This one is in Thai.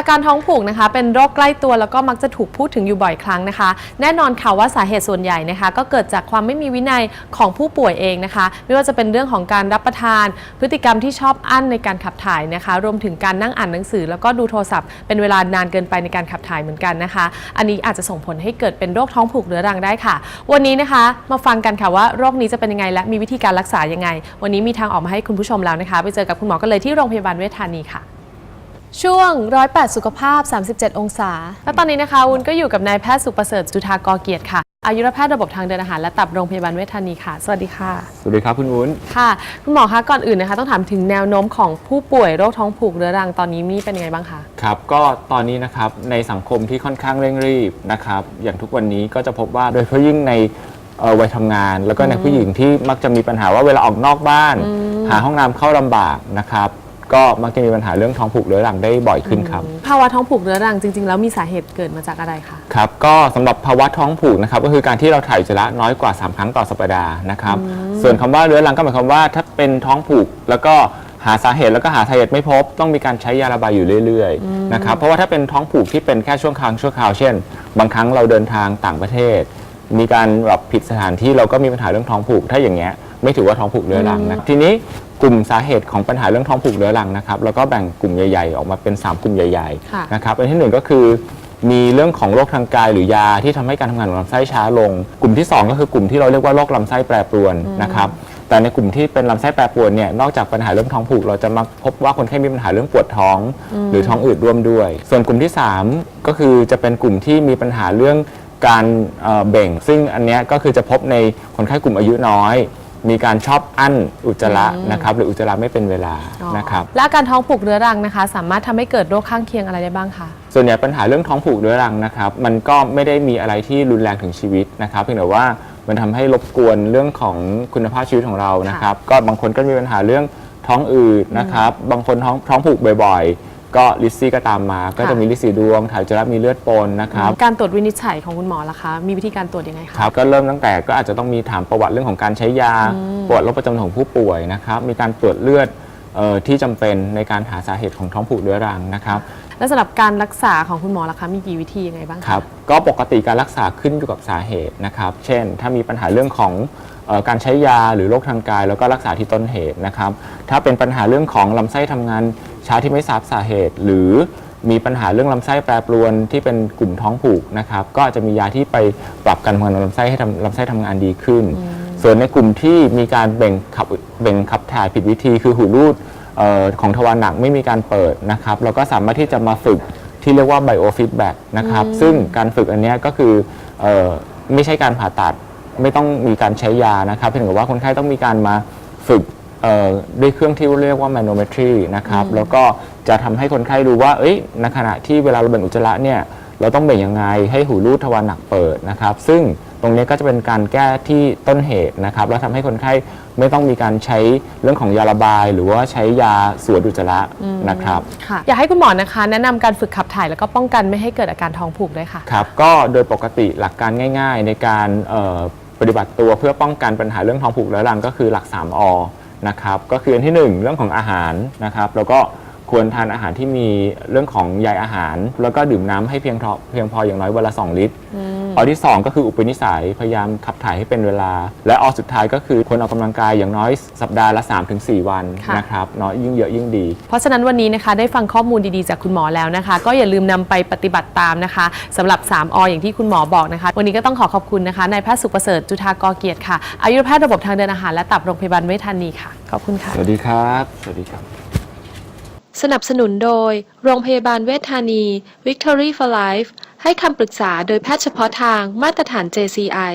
อาการท้องผูกนะคะ เป็นโรคใกล้ตัวแล้วก็มักจะถูกพูดถึงอยู่บ่อยครั้งนะคะ แน่นอนค่ะว่าสาเหตุส่วนใหญ่นะคะ ก็เกิดจากความไม่มีวินัยของผู้ป่วยเองนะคะ ไม่ว่าจะเป็นเรื่องของการรับประทาน พฤติกรรมที่ชอบอั้นในการขับถ่ายนะคะ รวมถึงการนั่งอ่านหนังสือ แล้วก็ดูโทรศัพท์เป็นเวลานานเกินไปในการขับถ่ายเหมือนกันนะคะ อันนี้อาจจะส่งผลให้เกิดเป็นโรคท้องผูกเรื้อรังได้ค่ะ วันนี้นะคะ มาฟังกันค่ะว่าโรคนี้จะเป็นยังไง และมีวิธีการรักษายังไง วันนี้มีทางออกมาให้คุณผู้ชมแล้วนะคะ ไปเจอกับคุณหมอกันเลยที่โรงพยาบาลเวชธานีค่ะ ช่วงร้อยแปดสุขภาพ 37 องศา และตอนนี้นะคะวุ้นก็อยู่กับนายแพทย์สุประเสริฐจุธากรเกียรติค่ะ อายุรแพทย์ระบบทางเดินอาหารและตับโรงพยาบาลเวชธานีค่ะ สวัสดีค่ะ สวัสดีครับคุณวุ้น ค่ะ คุณหมอคะ ก่อนอื่นนะคะ ต้องถามถึงแนวโน้มของผู้ป่วยโรคท้องผูกเรื้อรังตอนนี้มีเป็นยังไงบ้างคะ ครับ ก็ตอนนี้นะครับในสังคมที่ค่อนข้างเร่งรีบนะครับ อย่างทุกวันนี้ก็จะพบว่าโดยเฉพาะยิ่งในเอ่อวัยทำงาน แล้วก็ในผู้หญิงที่มักจะมีปัญหาว่าเวลาออกนอกบ้าน หาห้องน้ำเข้าลำบากนะครับ ก็มักจะมีปัญหาเรื่องท้องผูกเรื้อรังได้บ่อยขึ้นครับ ภาวะท้องผูกเรื้อรังจริง ๆ แล้วมีสาเหตุเกิดมาจากอะไรคะ ครับก็สำหรับภาวะท้องผูกนะครับก็คือการที่เราถ่ายอุจจาระน้อยกว่า 3 ครั้งต่อสัปดาห์นะครับส่วนคำว่าเรื้อรังก็หมายความว่าถ้าเป็นท้องผูกแล้วก็หาสาเหตุแล้วก็หาสาเหตุไม่พบ ต้องมีการใช้ยาระบายอยู่เรื่อยๆนะครับเพราะว่าถ้าเป็นท้องผูกที่เป็นแค่ช่วงครั้งชั่วคราวเช่น บางครั้งเราเดินทางต่างประเทศ มีการแบบผิดสถานที่เราก็มีปัญหาเรื่องท้องผูกถ้าอย่างเงี้ย ไม่ถือว่าท้องผูกเรื้อรังนะทีนี้กลุ่มสาเหตุของปัญหาเรื่องท้องผูกเรื้อรังนะครับเราก็แบ่งกลุ่มใหญ่ ๆ ออกมาเป็น 3 กลุ่มใหญ่ค่ะๆนะครับอันที่หนึ่งก็คือ มีเรื่องของโรคทางกายหรือยาที่ทำให้การทำงานของลำไส้ช้าลง กลุ่มที่ 2 ก็คือกลุ่มที่เราเรียกว่าโรคลำไส้แปรปรวนนะครับแต่ในกลุ่มที่เป็นลำไส้แปรปรวนเนี่ยนอกจากปัญหาเรื่องท้องผูก เราจะมาพบว่าคนไข้มีปัญหาเรื่องปวดท้อง หรือท้องอืดร่วมด้วย ส่วนกลุ่มที่ 3 ก็คือจะเป็นกลุ่มที่มีปัญหาเรื่องการเอ่อเบ่ง ซึ่งอันเนี้ยก็คือจะพบในคนไข้กลุ่มอายุน้อย มีการชอบอั้นอุจจาระนะครับหรืออุจจาระไม่เป็นเวลานะครับและอาการท้องผูกเรื้อรังนะคะ สามารถทำให้เกิดโรคข้างเคียงอะไรได้บ้างคะส่วนใหญ่ปัญหาเรื่องท้องผูกเรื้อรังนะครับมันก็ไม่ได้มีอะไรที่รุนแรงถึงชีวิตนะครับเพียงแต่ว่ามันทำให้รบกวนเรื่องของคุณภาพชีวิตของเรานะครับ ก็บางคนก็มีปัญหาเรื่องท้องอืดนะครับบางคนท้องท้องผูกบ่อยๆ ก็ลิซซี่ก็ตามมา ก็จะมีลิซซี่ดวงถ่ายอุจจาระมีเลือดปนนะครับ การตรวจวินิจฉัยของคุณหมอล่ะคะ มีวิธีการตรวจยังไงคะ ครับก็เริ่มตั้งแต่ก็อาจจะต้องมีถามประวัติเรื่องของการใช้ยาประวัติโรคประจำตัวของผู้ป่วยนะครับ มีการตรวจเลือด เอ่อที่จำเป็นในการหาสาเหตุของท้องผูกเรื้อรังนะครับ และสำหรับการรักษาของคุณหมอล่ะคะมีกี่วิธียังไงบ้างคะครับก็ปกติการรักษาขึ้นอยู่กับสาเหตุนะครับ เช่น ถ้ามีปัญหาเรื่องของเออการใช้ยาหรือโรคทางกาย แล้วก็รักษาที่ต้นเหตุนะครับ ถ้าเป็นปัญหาเรื่องของลำไส้ทำงานช้าที่ไม่ทราบสาเหตุ หรือมีปัญหาเรื่องลำไส้แปรปรวนที่เป็นกลุ่มท้องผูกนะครับ ก็อาจจะมียาที่ไปปรับการทำงานของลำไส้ให้ทำลำไส้ทำงานดีขึ้น ส่วนในกลุ่มที่มีการเบ่งขับ เบ่งขับถ่ายผิดวิธีคือหูรูดเออของทวารหนักไม่มีการเปิดนะครับเราก็สามารถที่จะมาฝึกที่เรียกว่า biofeedback นะครับซึ่งการฝึกอันเนี้ยก็คือเออไม่ใช่การผ่าตัดไม่ต้องมีการใช้ยานะครับเพียงแต่ว่าคนไข้ต้องมีการมาฝึกเอ่อด้วยเครื่องที่เรียกว่า manometry นะครับแล้วก็จะทำให้คนไข้รู้ว่าเอ้ยในขณะที่เวลาเราเบ่งอุจจาระเนี่ยเราต้องเบ่งยังไงให้หูรูดทวารหนักเปิดนะครับ ซึ่ง ตรงนี้ก็จะเป็นการแก้ที่ต้นเหตุนะครับแล้วทำให้คนไข้ไม่ต้องมีการใช้เรื่องของยาระบาย หรือว่าใช้ยาสวดอุจจาระนะครับ ค่ะอยากให้คุณหมอนะคะ แนะนำการฝึกขับถ่ายแล้วก็ป้องกันไม่ให้เกิดอาการท้องผูกด้วยค่ะ ครับก็โดยปกติหลักการง่าย ๆ ในการเอ่อปฏิบัติตัวเพื่อป้องกันปัญหาเรื่องท้องผูกเรื้อรังก็คือหลัก 3อนะครับก็คืออันที่ 1 เรื่องของอาหารนะครับแล้วก็ควรทานอาหารที่มีเรื่องของใยอาหาร แล้วก็ดื่มน้ำให้เพียงพอเพียงพออย่างน้อยวันละ 2 ลิตร อที่ 2 ก็คืออุปนิสัยพยายามขับถ่ายให้เป็นเวลา และอสุดท้ายก็คือควรออกกำลังกายอย่างน้อยสัปดาห์ละ 3-4 วันค่ะ นะครับเนาะยิ่งเยอะยิ่งดี เพราะฉะนั้นวันนี้นะคะได้ฟังข้อมูลดีๆจากคุณหมอแล้วนะคะ ก็อย่าลืมนำไปปฏิบัติตามนะคะสำหรับ3ออย่างที่คุณหมอบอกนะคะ วันนี้ก็ต้องขอขอบคุณนะคะนายแพทย์สุประเสริฐจุธากรเกียรติค่ะอายุรแพทย์ระบบทางเดินอาหารและตับโรงพยาบาลเวชธานีค่ะขอบคุณค่ะ สวัสดีครับ สวัสดีครับ สนับสนุนโดย โรงพยาบาลเวชธานี Victory for Life ให้คำปรึกษาโดยแพทย์เฉพาะทางมาตรฐาน JCI